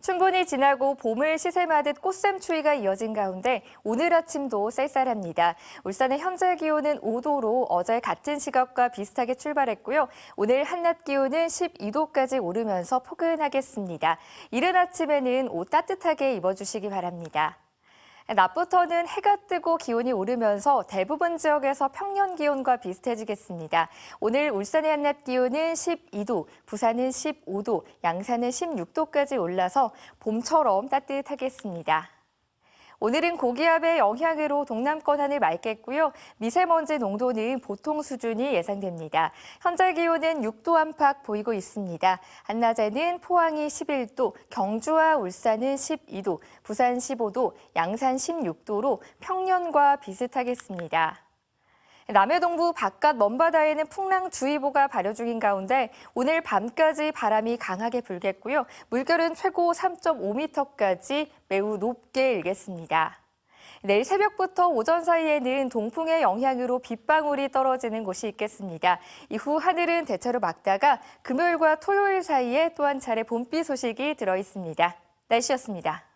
춘분이 지나고 봄을 시샘하듯 꽃샘추위가 이어진 가운데 오늘 아침도 쌀쌀합니다. 울산의 현재 기온은 5도로 어제 같은 시각과 비슷하게 출발했고요. 오늘 한낮 기온은 12도까지 오르면서 포근하겠습니다. 이른 아침에는 옷 따뜻하게 입어주시기 바랍니다. 낮부터는 해가 뜨고 기온이 오르면서 대부분 지역에서 평년 기온과 비슷해지겠습니다. 오늘 울산의 한낮 기온은 12도, 부산은 15도, 양산은 16도까지 올라서 봄처럼 따뜻하겠습니다. 오늘은 고기압의 영향으로 동남권 하늘 맑겠고요. 미세먼지 농도는 보통 수준이 예상됩니다. 현재 기온은 6도 안팎 보이고 있습니다. 한낮에는 포항이 11도, 경주와 울산은 12도, 부산 15도, 양산 16도로 평년과 비슷하겠습니다. 남해 동부 바깥 먼바다에는 풍랑주의보가 발효 중인 가운데 오늘 밤까지 바람이 강하게 불겠고요. 물결은 최고 3.5m까지 매우 높게 일겠습니다. 내일 새벽부터 오전 사이에는 동풍의 영향으로 빗방울이 떨어지는 곳이 있겠습니다. 이후 하늘은 대체로 맑다가 금요일과 토요일 사이에 또 한 차례 봄비 소식이 들어 있습니다. 날씨였습니다.